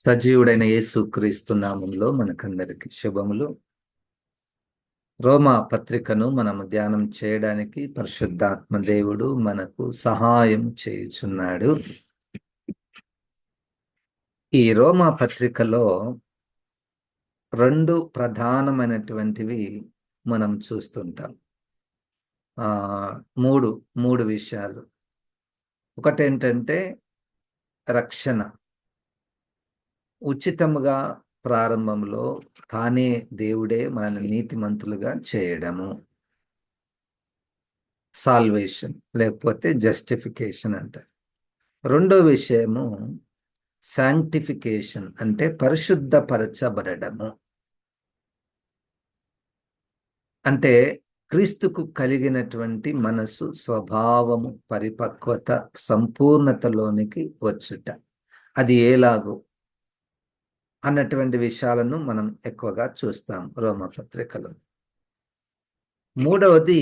సజీవుడైన యేసు క్రీస్తునామంలో మనకందరికి శుభములు. రోమా పత్రికను మనము ధ్యానం చేయడానికి పరిశుద్ధాత్మ దేవుడు మనకు సహాయం చేయుచున్నాడు. ఈ రోమా పత్రికలో రెండు ప్రధానమైనటువంటివి మనం చూస్తుంటాం. ఆ మూడు మూడు విషయాలు. ఒకటేంటంటే రక్షణ. ఉచితముగా ప్రారంభంలో తానే దేవుడే మనల్ని నీతిమంతులుగా చేయడము. సాల్వేషన్ లేకపోతే జస్టిఫికేషన్ అంటారు. రెండో విషయము శాంక్టిఫికేషన్ అంటే పరిశుద్ధపరచబడము అంటే క్రీస్తుకు కలిగినటువంటి మనసు స్వభావము పరిపక్వత సంపూర్ణతలోనికి వచ్చుట. అది ఏలాగో అన్నటువంటి విషయాలను మనం ఎక్కువగా చూస్తాం రోమ పత్రికలో. మూడవది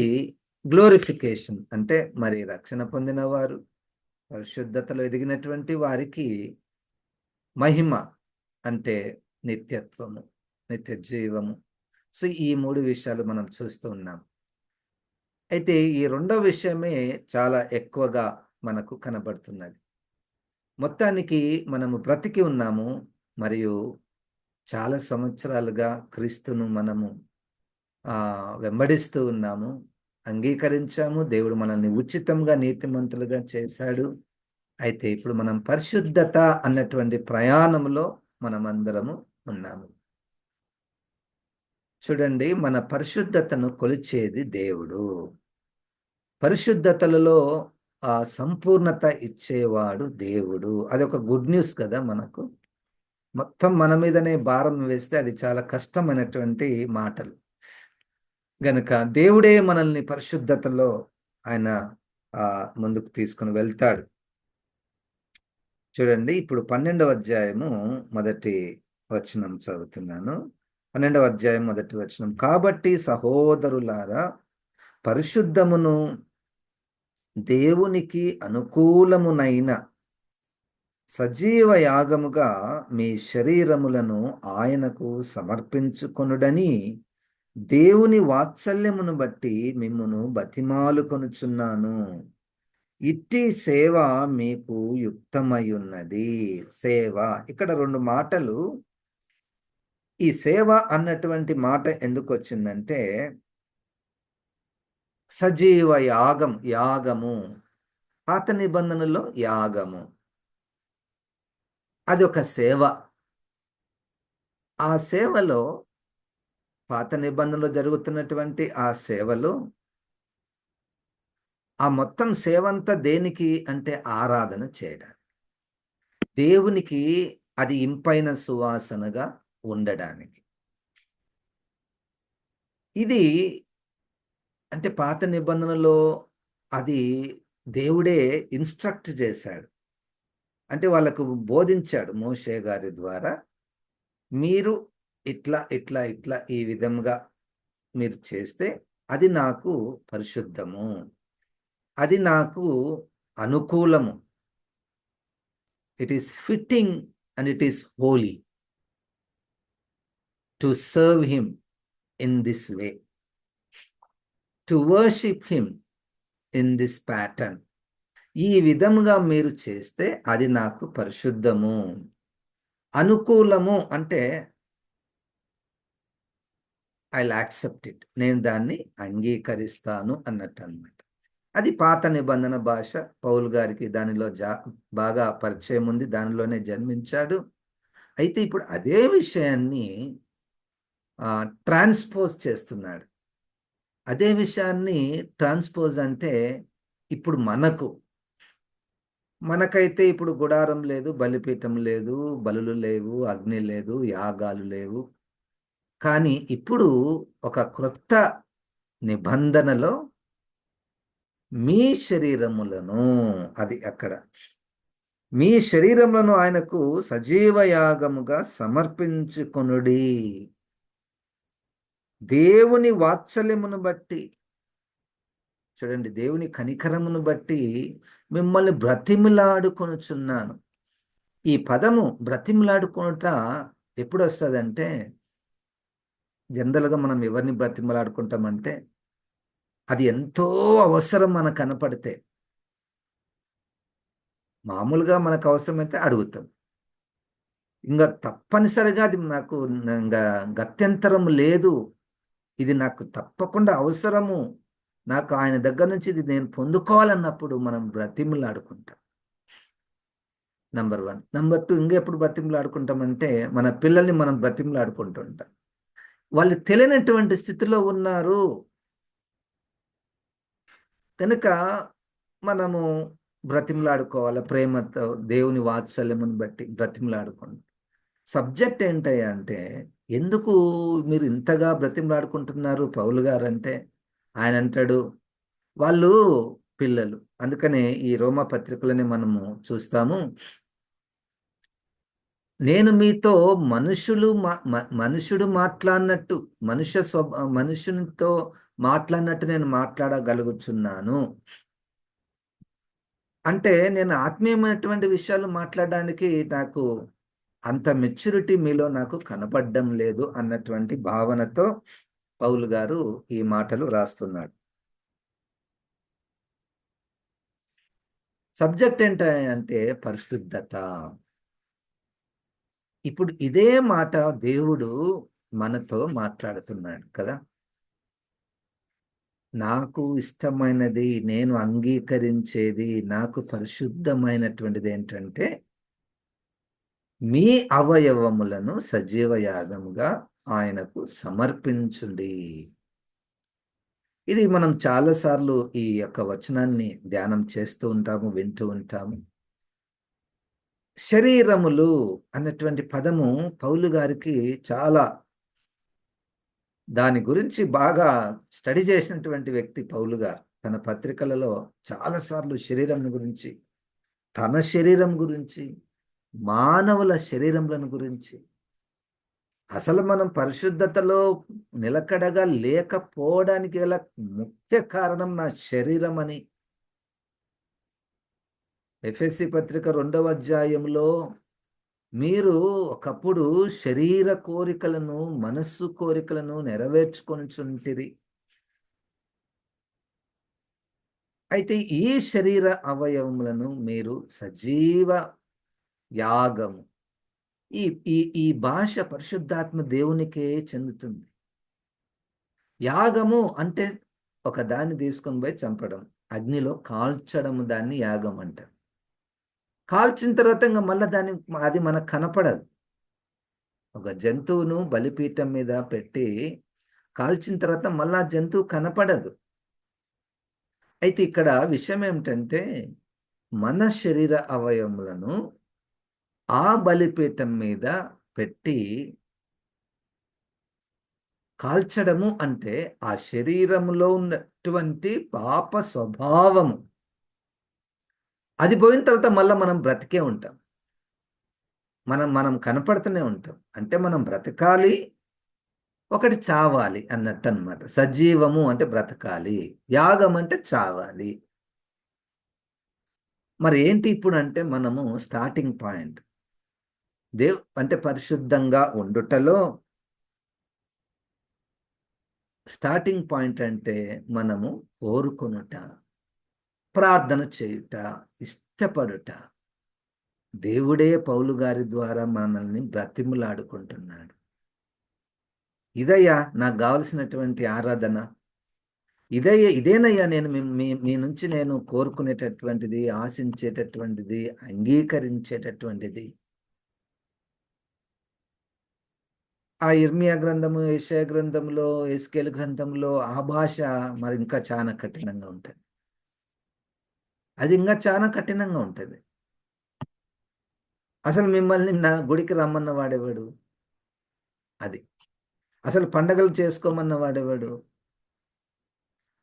గ్లోరిఫికేషన్ అంటే మరి రక్షణ పొందిన వారు పరిశుద్ధతలో ఎదిగినటువంటి వారికి మహిమ అంటే నిత్యత్వము నిత్య జీవము. సో ఈ మూడు విషయాలు మనం చూస్తూ ఉన్నాం. అయితే ఈ రెండో విషయమే చాలా ఎక్కువగా మనకు కనబడుతున్నది. మొత్తానికి మనము బ్రతికి ఉన్నాము మరియు చాలా సంవత్సరాలుగా క్రీస్తును మనము వెంబడిస్తూ ఉన్నాము అంగీకరించాము దేవుడు మనల్ని ఉచితంగా నీతిమంతులుగా చేశాడు. అయితే ఇప్పుడు మనం పరిశుద్ధత అన్నటువంటి ప్రయాణంలో మనమందరము ఉన్నాము. చూడండి మన పరిశుద్ధతను కొలిచేది దేవుడు. పరిశుద్ధతలలో ఆ సంపూర్ణత ఇచ్చేవాడు దేవుడు. అది ఒక గుడ్ న్యూస్ కదా మనకు. మొత్తం మన మీదనే భారం వేస్తే అది చాలా కష్టమైనటువంటి మాటలు. గనుక దేవుడే మనల్ని పరిశుద్ధతలో ఆయన ఆ ముందుకు తీసుకుని వెళ్తాడు. చూడండి ఇప్పుడు పన్నెండవ అధ్యాయము మొదటి వచనం చదువుతున్నాను. పన్నెండవ అధ్యాయం మొదటి వచనం. కాబట్టి సహోదరులారా పరిశుద్ధమును దేవునికి అనుకూలమునైన సజీవ యాగముగా మీ శరీరములను ఆయనకు సమర్పించుకొనుడని దేవుని వాత్సల్యమును బట్టి మిమ్మును బతిమాలు కొనుచున్నాను. ఇట్టి సేవ మీకు యుక్తమై ఉన్నది సేవ. ఇక్కడ రెండు మాటలు. ఈ సేవ అన్నటువంటి మాట ఎందుకు వచ్చిందంటే సజీవ యాగం యాగము. పాత నిబంధనలో యాగము. అది ఒక సేవ. ఆ సేవలో పాత నిబంధనలో జరుగుతున్నటువంటి ఆ సేవలో ఆ మొత్తం సేవంతా దేనికి అంటే ఆరాధన చేయడానికి. దేవునికి అది ఇంపైన సువాసనగా ఉండడానికి. ఇది అంటే పాత నిబంధనలో అది దేవుడే ఇన్స్ట్రక్ట్ చేశాడు. అంటే వాళ్ళకు బోధించాడు మోషే గారి ద్వారా మీరు ఇట్లా ఇట్లా ఇట్లా ఈ విధంగా మీరు చేస్తే అది నాకు పరిశుద్ధము. అది నాకు అనుకూలము. It is fitting and it is holy to serve him in this way to worship him in this pattern ఈ విధముగా మీరు చేస్తే అది నాకు పరిశుద్ధము. అనుకూలము అంటే ఐ యాక్సెప్ట్ ఇట్ నేను దాన్ని అంగీకరిస్తాను అన్నట్టు అనమాట అది పాత నిబంధన భాష. పౌల్ గారికి దానిలో జా బాగా పరిచయం ఉంది. దానిలోనే జన్మించాడు. అయితే ఇప్పుడు అదే విషయాన్ని ట్రాన్స్పోజ్ చేస్తున్నాడు. అదే విషయాన్ని ట్రాన్స్పోజ్ అంటే ఇప్పుడు మనకు మనకైతే ఇప్పుడు గుడారం లేదు బలిపీఠం లేదు బలులు లేవు అగ్ని లేదు యాగాలు లేవు. కానీ ఇప్పుడు ఒక క్రొత్త నిబంధనలో మీ శరీరములను అది అక్కడ మీ శరీరములను ఆయనకు సజీవ యాగముగా సమర్పించుకొనుడి. దేవుని వాత్సల్యమును బట్టి చూడండి దేవుని కనికరమును బట్టి మిమ్మల్ని బ్రతిమిలాడుకొనుచున్నాను. ఈ పదము బ్రతిమలాడుకోట ఎప్పుడు వస్తుందంటే జనరల్గా మనం ఎవరిని బ్రతిమలాడుకుంటామంటే అది ఎంతో అవసరం మనకు కనపడితే. మామూలుగా మనకు అవసరమైతే అడుగుతాం. ఇంకా తప్పనిసరిగా అది నాకు ఇంకా గత్యంతరం లేదు. ఇది నాకు తప్పకుండా అవసరము. నాకు ఆయన దగ్గర నుంచి ఇది నేను పొందుకోవాలన్నప్పుడు మనం బ్రతిమలాడుకుంటాం నంబర్ వన్ నంబర్ టూ ఇంకెప్పుడు బ్రతిమలాడుకుంటామంటే మన పిల్లల్ని మనం బ్రతిమలాడుకుంటుంటాం వాళ్ళు తెలియనటువంటి స్థితిలో ఉన్నారు. కనుక మనము బ్రతిమలాడుకోవాలి ప్రేమతో దేవుని వాత్సల్యమును బట్టి బ్రతిమలాడుకోండి సబ్జెక్ట్ ఏంటంటే అంటే ఎందుకు మీరు ఇంతగా బ్రతిమలాడుకుంటున్నారు పౌలు గారు అంటే ఆయన అంటాడు వాళ్ళు పిల్లలు. అందుకనే ఈ రోమా పత్రికలని మనము చూస్తాము. నేను మీతో మనుషులు మనుషుడు మాట్లాడినట్టు మనుష్య స్వభ మనుషునితో మాట్లాడినట్టు నేను మాట్లాడగలుగుచున్నాను. అంటే నేను ఆత్మీయమైనటువంటి విషయాలు మాట్లాడడానికి నాకు అంత మెచ్యూరిటీ మీలో నాకు కనపడడం లేదు అన్నటువంటి భావనతో పౌలు గారు ఈ మాటలు రాస్తున్నాడు. సబ్జెక్ట్ ఏంటంటే పరిశుద్ధత. ఇప్పుడు ఇదే మాట దేవుడు మనతో మాట్లాడుతున్నాడు కదా. నాకు ఇష్టమైనది నేను అంగీకరించేది నాకు పరిశుద్ధమైనటువంటిది ఏంటంటే మీ అవయవములను సజీవ యాగముగా ఆయనకు సమర్పించుడి. ఇది మనం చాలాసార్లు ఈ యొక్క వచనాన్ని ధ్యానం చేస్తూ ఉంటాము వింటూ ఉంటాము. శరీరములు అన్నటువంటి పదము పౌలు గారికి చాలా దాని గురించి బాగా స్టడీ చేసినటువంటి వ్యక్తి పౌలు గారు. తన పత్రికలలో చాలాసార్లు శరీరం గురించి తన శరీరం గురించి మానవుల శరీరములను గురించి అసలు మనం పరిశుద్ధతలో నిలకడగా లేకపోవడానికి గల ముఖ్య కారణం నా శరీరం అని ఎఫ్ఎస్సి పత్రిక రెండవ అధ్యాయంలో మీరు ఒకప్పుడు శరీర కోరికలను మనస్సు కోరికలను నెరవేర్చుకొని అయితే ఈ శరీర అవయవములను మీరు సజీవ యాగము ఈ ఈ ఈ భాష పరిశుద్ధాత్మ దేవునికే చెందుతుంది. యాగము అంటే ఒక దాన్ని తీసుకొని పోయి చంపడం అగ్నిలో కాల్చడం దాన్ని యాగం అంటారు. కాల్చిన తర్వాత ఇంకా మళ్ళీ దాని అది మనకు కనపడదు. ఒక జంతువును బలిపీఠం మీద పెట్టి కాల్చిన తర్వాత మళ్ళా జంతువు కనపడదు. అయితే ఇక్కడ విషయం ఏమిటంటే మన శరీర అవయములను ఆ బలిపీఠం మీద పెట్టి కాల్చడము అంటే ఆ శరీరంలో ఉన్నటువంటి పాప స్వభావము. అది పోయిన తర్వాత మళ్ళీ మనం బ్రతికే ఉంటాం. మనం మనం కనపడుతూనే ఉంటాం. అంటే మనం బ్రతకాలి ఒకటి చావాలి అన్నట్టు అనమాట సజీవము అంటే బ్రతకాలి యాగం అంటే చావాలి. మరి ఏంటి ఇప్పుడు అంటే మనము స్టార్టింగ్ పాయింట్. దేవ్ అంటే పరిశుద్ధంగా ఉండుటలో స్టార్టింగ్ పాయింట్ అంటే మనము కోరుకొనుట ప్రార్థన చేయుట ఇష్టపడుట. దేవుడే పౌలు గారి ద్వారా మనల్ని బ్రతిములాడుకుంటున్నాడు. ఇదయ్యా నాకు కావలసినటువంటి ఆరాధన. ఇదయ్యా ఇదేనయ్యా నేను మీ మీ నుంచి నేను కోరుకునేటటువంటిది ఆశించేటటువంటిది అంగీకరించేటటువంటిది. ఆ ఇర్మియా గ్రంథము ఏషియా గ్రంథంలో ఎస్కేల్ గ్రంథంలో ఆ భాష మరి ఇంకా చాలా కఠినంగా ఉంటుంది. అది ఇంకా చాలా కఠినంగా ఉంటుంది. అసలు మిమ్మల్ని నా గుడికి రమ్మన్న వాడేవాడు? అది. అసలు పండగలు చేసుకోమన్న వాడేవాడు?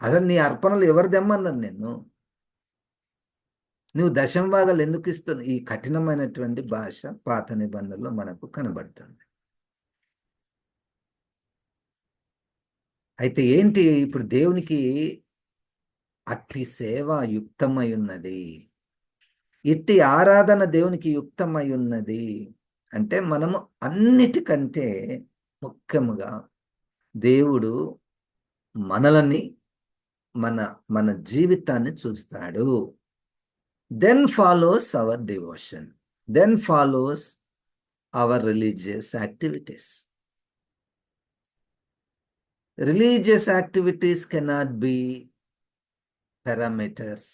అసలు నీ అర్పణలు ఎవరు తెమ్మన్నారు నేను నువ్వు దశం భాగాలు ఎందుకు ఇస్తున్నావు? ఈ కఠినమైనటువంటి భాష పాత నిబంధనలో మనకు కనబడుతుంది. అయితే ఏంటి ఇప్పుడు దేవునికి అట్టి సేవ యుక్తమై ఉన్నది ఇట్టి ఆరాధన దేవునికి యుక్తమై ఉన్నది అంటే మనము అన్నిటికంటే ముఖ్యముగా దేవుడు మనలని మన మన జీవితాన్ని చూస్తాడు. Then follows our devotion then follows our religious activities religious activities cannot be parameters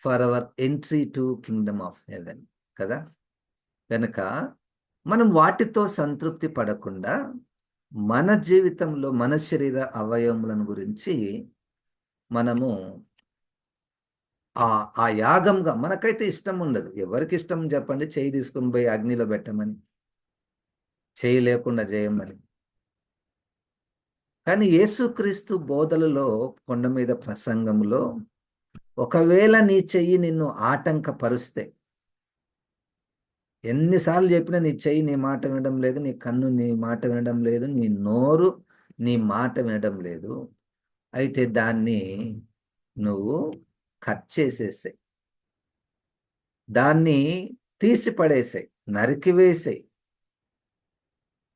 for our entry to kingdom of heaven కదా? కనుక మనం వాటితో సంతృప్తి పడకుండా మన జీవితంలో మన శరీర అవయవములను గురించి మనము ఆ ఆ యాగంగా మనకైతే ఇష్టం ఉండదు. ఎవరికి ఇష్టం చెప్పండి? చేయి తీసుకొని పోయి అగ్నిలో పెట్టమని. చేయి లేకుండా చేయమని. కానీ యేసుక్రీస్తు బోధలలో కొండ మీద ప్రసంగంలో ఒకవేళ నీ చెయ్యి నిన్ను ఆటంకపరుస్తే ఎన్నిసార్లు చెప్పినా నీ చెయ్యి నీ మాట వినడం లేదు నీ కన్ను నీ మాట వినడం లేదు నీ నోరు నీ మాట వినడం లేదు అయితే దాన్ని నువ్వు కట్ చేసేసాయి. దాన్ని తీసి పడేసాయి నరికివేసాయి.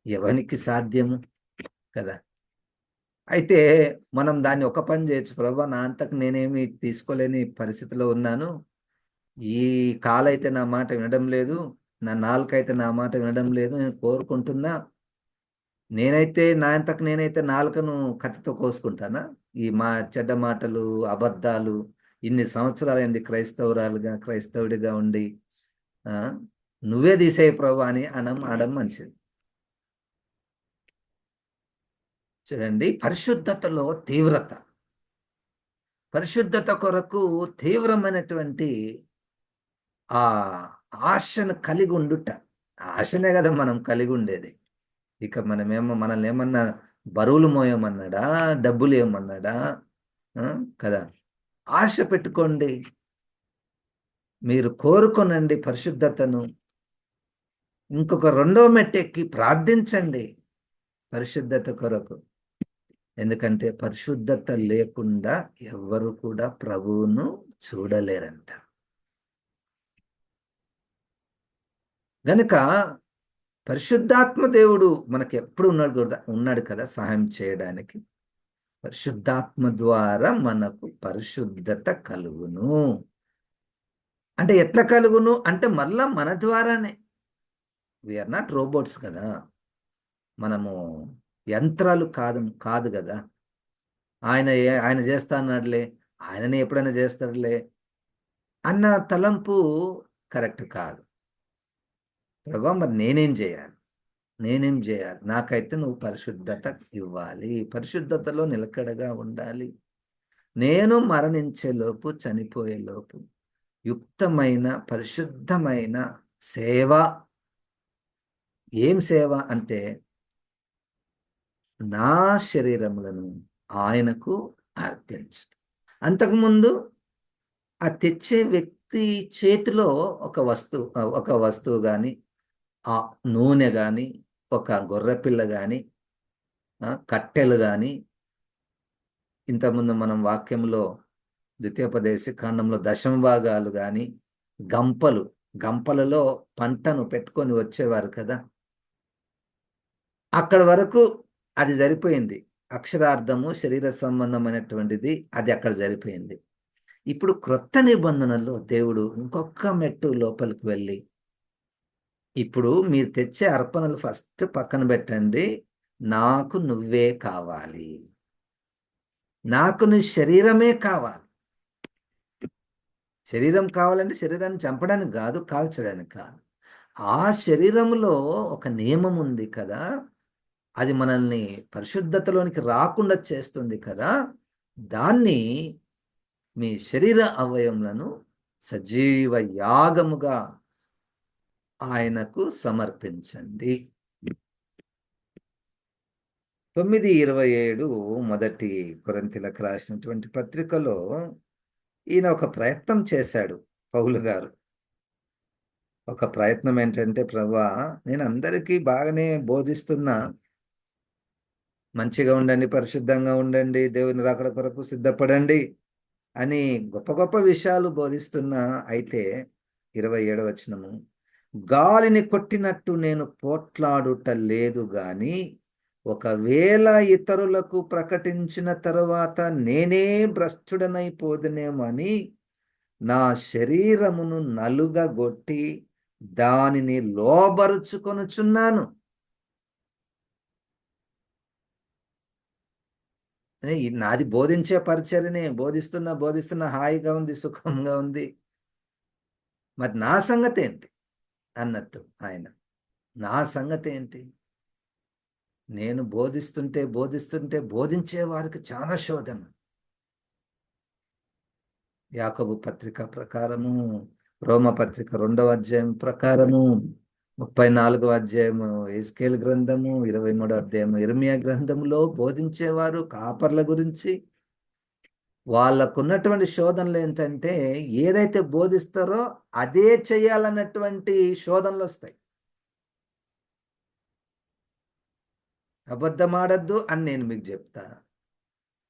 ఎవనికి సాధ్యము? కదా. అయితే మనం దాన్ని ఒక పని చేయొచ్చు. ప్రభా నా అంతకు నేనేమి తీసుకోలేని పరిస్థితిలో ఉన్నాను. ఈ కాలైతే నా మాట వినడం లేదు. నా నాలుకైతే నా మాట వినడం లేదు. నేను కోరుకుంటున్నా నేనైతే నా అంతకు నేనైతే నాలుకను కత్తితో కోసుకుంటానా? ఈ మా చెడ్డ మాటలు అబద్ధాలు ఇన్ని సంవత్సరాలైంది క్రైస్తవురాలుగా క్రైస్తవుడిగా ఉండి నువ్వే తీసేయి ప్రభు అని అనం ఆడం మంచిది చూడండి పరిశుద్ధతలో తీవ్రత. పరిశుద్ధత కొరకు తీవ్రమైనటువంటి ఆ ఆశను కలిగి ఉండుట. ఆశనే కదా మనం కలిగి ఉండేది. ఇక మనమేమో మనల్ని ఏమన్నా బరువులు మోయమన్నాడా డబ్బులు ఏమన్నాడా కదా. ఆశ పెట్టుకోండి. మీరు కోరుకొనండి పరిశుద్ధతను. ఇంకొక రెండో మెట్టెక్కి ప్రార్థించండి పరిశుద్ధత కొరకు. ఎందుకంటే పరిశుద్ధత లేకుండా ఎవ్వరు కూడా ప్రభువును చూడలేరంట. గనుక పరిశుద్ధాత్మ దేవుడు మనకి ఎప్పుడు ఉన్నాడు కదా ఉన్నాడు కదా సహాయం చేయడానికి. పరిశుద్ధాత్మ ద్వారా మనకు పరిశుద్ధత కలుగును. అంటే ఎట్లా కలుగును? అంటే మళ్ళా మన ద్వారానే. వీఆర్ నాట్ రోబోట్స్ కదా. మనము యంత్రాలు కాదు కాదు కదా. ఆయన ఆయన చేస్తా అన్నాడులే ఆయననే ఎప్పుడైనా చేస్తాడులే అన్న తలంపు కరెక్ట్ కాదు. ప్రభా మరి నేనేం చేయాలి? నేనేం చేయాలి? నాకైతే నువ్వు పరిశుద్ధత ఇవ్వాలి పరిశుద్ధతలో నిలకడగా ఉండాలి. నేను మరణించేలోపు చనిపోయేలోపు యుక్తమైన పరిశుద్ధమైన సేవ. ఏం సేవ అంటే నా శరీరములను ఆయనకు అర్పించడం అంతకుముందు ఆ తెచ్చే వ్యక్తి చేతిలో ఒక వస్తువు ఒక వస్తువు కానీ ఆ నూనె కానీ ఒక గొర్రెపిల్ల కానీ కట్టెలు కానీ ఇంతకుముందు మనం వాక్యంలో ద్వితీయోపదేశ ఖండంలో దశమ భాగాలు కానీ గంపలు గంపలలో పంటను పెట్టుకొని వచ్చేవారు కదా. అక్కడ వరకు అది సరిపోయింది అక్షరార్థము శరీర సంబంధమైనటువంటిది అది అక్కడ సరిపోయింది ఇప్పుడు క్రొత్త నిబంధనల్లో దేవుడు ఇంకొక మెట్టు లోపలికి వెళ్ళి ఇప్పుడు మీరు తెచ్చే అర్పణలు ఫస్ట్ పక్కన పెట్టండి. నాకు నువ్వే కావాలి. నాకు నీ శరీరమే కావాలి. శరీరం కావాలంటే శరీరాన్ని చంపడానికి కాదు కాల్చడానికి కాదు. ఆ శరీరంలో ఒక నియమం ఉంది కదా. అది మనల్ని పరిశుద్ధతలోనికి రాకుండా చేస్తుంది కదా దాన్ని మీ శరీర అవయములను సజీవ యాగముగా ఆయనకు సమర్పించండి. తొమ్మిది ఇరవై ఏడు మొదటి కొరంతిలకు రాసినటువంటి పత్రికలో ఈయన ఒక ప్రయత్నం చేశాడు పౌలు గారు. ఒక ప్రయత్నం ఏంటంటే ప్రభా నేను అందరికీ బాగానే బోధిస్తున్నా మంచిగా ఉండండి పరిశుద్ధంగా ఉండండి దేవుని రాకడ కొరకు సిద్ధపడండి అని గొప్ప గొప్ప విషయాలు బోధిస్తున్నా అయితే ఇరవై ఏడవ వచనము. గాలిని కొట్టినట్టు నేను పోట్లాడుట లేదు గాని ఒకవేళ ఇతరులకు ప్రకటించిన తరువాత నేనే భ్రష్టుడనైపోదునేమో అని నా శరీరమును నలుగగొట్టి దానిని లోబరుచుకొనుచున్నాను ఏ, ఇది నాది బోధించే పరిచర్ని బోధిస్తున్నా బోధిస్తున్నా హాయిగా ఉంది సుఖంగా ఉంది. మరి నా సంగతి ఏంటి? అన్నట్టు ఆయన. నా సంగతి ఏంటి? నేను బోధిస్తుంటే బోధిస్తుంటే బోధించే వారికి చాలా శోధన. యాకబు పత్రిక ప్రకారము రోమ పత్రిక రెండవ అధ్యాయం ప్రకారము ముప్పై నాలుగో అధ్యాయము ఎస్కేల్ గ్రంథము ఇరవై మూడో అధ్యాయము. ఇర్మియా గ్రంథములో బోధించేవారు కాపర్ల గురించి. వాళ్ళకున్నటువంటి శోధనలు ఏంటంటే ఏదైతే బోధిస్తారో అదే చేయాలన్నటువంటి శోధనలు వస్తాయి. అబద్ధమాడద్దు అని నేను మీకు చెప్తా.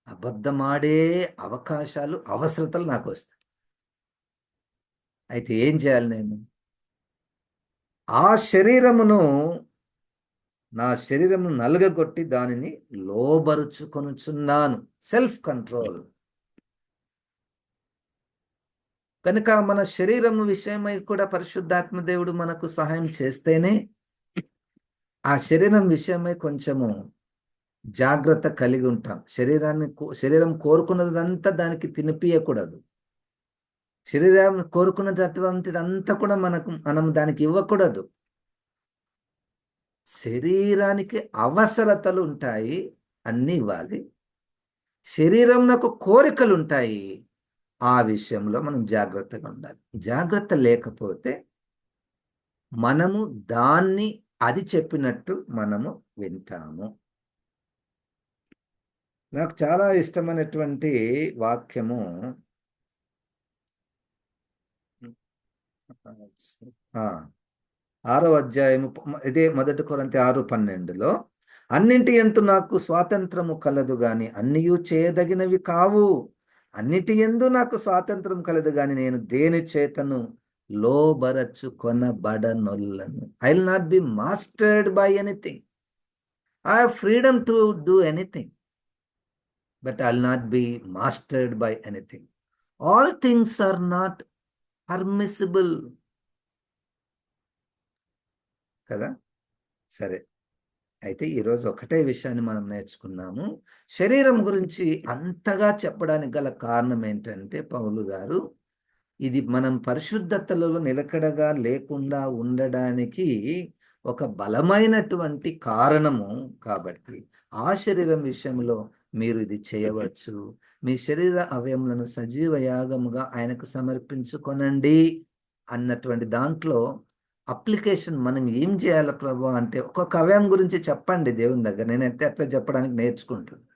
అబద్ధమాడే అవకాశాలు అవసరతలు నాకు వస్తాయి. అయితే ఏం చేయాలి నేను? ఆ శరీరమును నా శరీరమును నలుగగొట్టి దానిని లోబరుచుకొనుచున్నాను. సెల్ఫ్ కంట్రోల్ కనుక మన శరీరము విషయమై కూడా పరిశుద్ధాత్మ దేవుడు మనకు సహాయం చేస్తేనే ఆ శరీరం విషయమై కొంచెము జాగ్రత్త కలిగి ఉంటాం. శరీరాన్ని కో- శరీరం కోరుకున్నదంతా దానికి తినిపియకూడదు. శరీరం కోరుకున్న కోరుకున్నటువంటిదంతా కూడా మనకు మనం దానికి ఇవ్వకూడదు. శరీరానికి అవసరతలు ఉంటాయి అన్నీ ఇవ్వాలి. శరీరం నాకు కోరికలు ఉంటాయి ఆ విషయంలో మనం జాగ్రత్తగా ఉండాలి. జాగ్రత్త లేకపోతే మనము దాన్ని అది చెప్పినట్టు మనము వింటాము. నాకు చాలా ఇష్టమైనటువంటి వాక్యము ఆరో అధ్యాయము ఇదే మొదటి కొరంతి ఆరు పన్నెండులో అన్నింటి ఎందు నాకు స్వాతంత్రము కలదు గాని అన్నియు చేయదగినవి కావు. అన్నిటి ఎందు నాకు స్వాతంత్రం కలదు గాని నేను దేని చేతను లోబరచు కొనబడనొల్లను. I will not be mastered by anything I have freedom to do anything but I will not be mastered by anything all things are not permissible కదా? సరే. అయితే ఈరోజు ఒకటే విషయాన్ని మనం నేర్చుకున్నాము. శరీరం గురించి అంతగా చెప్పడానికి గల కారణం ఏంటంటే పౌలు గారు ఇది మనం పరిశుద్ధతలో నిలకడగా లేకుండా ఉండడానికి ఒక బలమైనటువంటి కారణము కాబట్టి ఆ శరీరం విషయంలో మీరు ఇది చేయవచ్చు. మీ శరీర అవయములను సజీవ యాగముగా ఆయనకు సమర్పించుకొనండి అన్నటువంటి దాంట్లో అప్లికేషన్ మనం ఏం చేయాలి ప్రభు అంటే ఒక్కొక్క అవయవం గురించి చెప్పండి దేవుని దగ్గర. నేనైతే అట్లా చెప్పడానికి నేర్చుకుంటున్నాను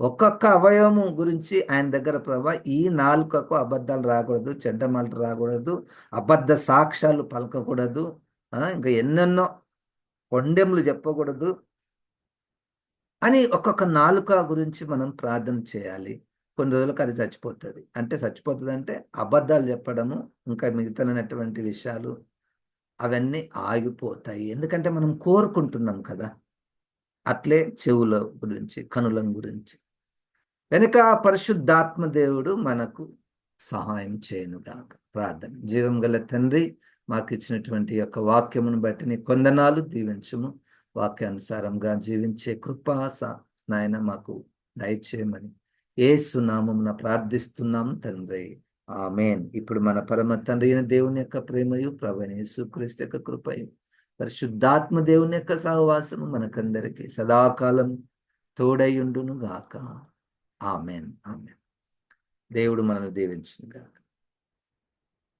ఒక్కొక్క అవయవము గురించి ఆయన దగ్గర ప్రభా ఈ నాలుకకు అబద్ధాలు రాకూడదు చెడ్డమాటలు రాకూడదు అబద్ధ సాక్ష్యాలు పలకకూడదు ఇంకా ఎన్నెన్నో కొండెములు చెప్పకూడదు. అని ఒక్కొక్క నాలుక గురించి మనం ప్రార్థన చేయాలి. కొన్ని రోజులకు అది చచ్చిపోతుంది. అంటే చచ్చిపోతుంది అంటే అబద్ధాలు చెప్పడము ఇంకా మిగతలైనటువంటి విషయాలు అవన్నీ ఆగిపోతాయి. ఎందుకంటే మనం కోరుకుంటున్నాం కదా. అట్లే చెవుల గురించి కనుల గురించి. వెనుక పరిశుద్ధాత్మ దేవుడు మనకు సహాయం చేయనుగాక. ప్రార్థన. జీవం గల తండ్రి మాకు ఇచ్చినటువంటి యొక్క వాక్యమును బట్టి నీ కొందనాలు దీవించము. వాక్యానుసారంగా జీవించే కృపాస నాయన మాకు దయచేయమని. ఏ సునామం ప్రార్థిస్తున్నాం తండ్రి. ఆమెన్. ఇప్పుడు మన పరమ తండ్రి అయిన దేవుని యొక్క ప్రేమయు ప్రభని యేసుక్రీస్తు యొక్క కృపయు పరిశుద్ధాత్మ దేవుని యొక్క సహవాసము మనకందరికీ సదాకాలం తోడయుండును గాక ఆమెన్. ఆమెన్. దేవుడు మనల్ని దీవించును గాక